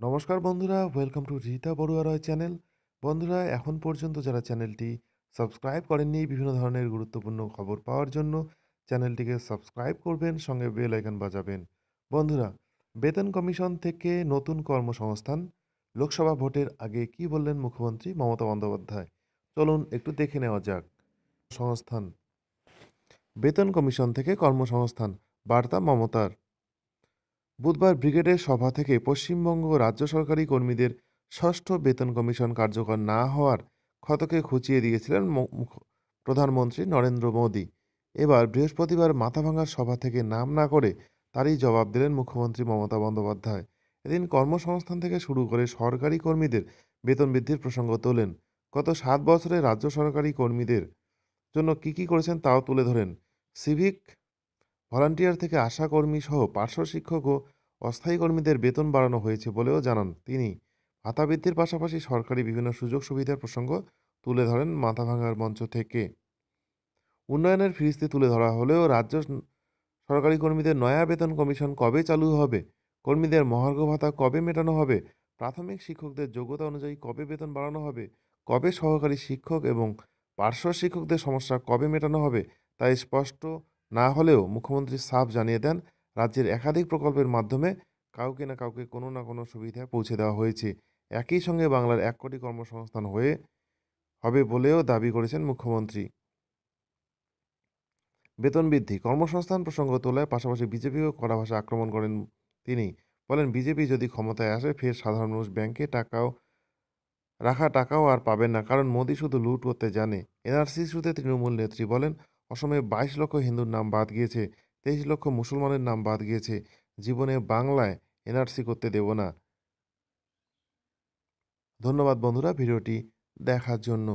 নমস্কার বন্ধুরা welcome to Rita Barua Roy channel বন্ধুরা, এখন পর্যন্ত যারা চ্যানেলটি সাবস্ক্রাইব করেননি, বিভিন্ন ধরনের গুরুত্বপূর্ণ খবর পাওয়ার জন্য চ্যানেলটিকে সাবস্ক্রাইব করবেন, সঙ্গে বেল আইকন বাজাবেন। বন্ধুরা, বেতন কমিশন থেকে নতুন কর্মসংস্থান, লোকসভা ভোটের আগে কি বললেন মুখ্যমন্ত্রী মমতা বন্দ্যোপাধ্যায়? চলুন একটু দেখে নেওয়া যাক। সংস্থান। বেতন কমিশন থেকে কর্মসংস্থান, বার্তা মমতার। বুধবার ব্রিগেডের সভা থেকে পশ্চিমবঙ্গ রাজ্য সরকারি কর্মীদের ষষ্ঠ বেতন কমিশন কার্যকর না হওয়ার ক্ষতকে খুঁচিয়ে দিয়েছিলেন প্রধানমন্ত্রী নরেন্দ্র মোদী। এবার বৃহস্পতিবার মাথাভাঙার সভা থেকে নাম না করে তারই জবাব দিলেন মুখ্যমন্ত্রী মমতা বন্দ্যোপাধ্যায়। এদিন কর্মসংস্থান থেকে শুরু করে সরকারি কর্মীদের বেতন বৃদ্ধির প্রসঙ্গ তোলেন। গত সাত বছরে রাজ্য সরকারি কর্মীদের জন্য কি কি করেছেন তাও তুলে ধরেন সিভিক ভলান্টিয়ার থেকে আশা কর্মী সহ পার্শ্ব শিক্ষক ও অস্থায়ী কর্মীদের বেতন বাড়ানো হয়েছে বলেও জানান তিনি। ভাতা বৃদ্ধির পাশাপাশি সরকারি বিভিন্ন সুযোগ সুবিধার প্রসঙ্গ তুলে ধরেন মাথাভাঙার মঞ্চ থেকে। উন্নয়নের ফিরিস্তি তুলে ধরা হলেও রাজ্য সরকারি কর্মীদের নয়া বেতন কমিশন কবে চালু হবে? কর্মীদের মহার্ঘ ভাতা কবে মেটানো হবে? প্রাথমিক শিক্ষকদের যোগ্যতা অনুযায়ী কবে বেতন বাড়ানো হবে? কবে সহকারী শিক্ষক এবং পার্শ্ব শিক্ষকদের সমস্যা কবে মেটানো হবে? তাই স্পষ্ট না হলেও মুখ্যমন্ত্রী সাফ জানিয়ে দেন, রাজ্যের একাধিক প্রকল্পের মাধ্যমে কাউকে না কাউকে কোনো না কোনো সুবিধা পৌঁছে দেওয়া হয়েছে। একই সঙ্গে বাংলার এক কোটি কর্মসংস্থান হয়ে, হবে বলেও দাবি করেছেন মুখ্যমন্ত্রী। বেতন বৃদ্ধি, কর্মসংস্থান প্রসঙ্গ তোলায় পাশাপাশি বিজেপিও কড়া ভাষা আক্রমণ করেন তিনি। বলেন, বিজেপি যদি ক্ষমতায় আসে, ফের সাধারণ মানুষ ব্যাংকে টাকাও, রাখা টাকাও আর পাবেন না, কারণ মোদী শুধু লুট করতে জানে। এনআরসি ইস্যুতে তৃণমূল নেত্রী বলেন অসমে বাইশ লক্ষ হিন্দুর নাম বাদ গিয়েছে, তেইশ লক্ষ মুসলমানের নাম বাদ গিয়েছে। জীবনে বাংলায় এনআরসি করতে দেব না। ধন্যবাদ বন্ধুরা, ভিডিওটি দেখার জন্য।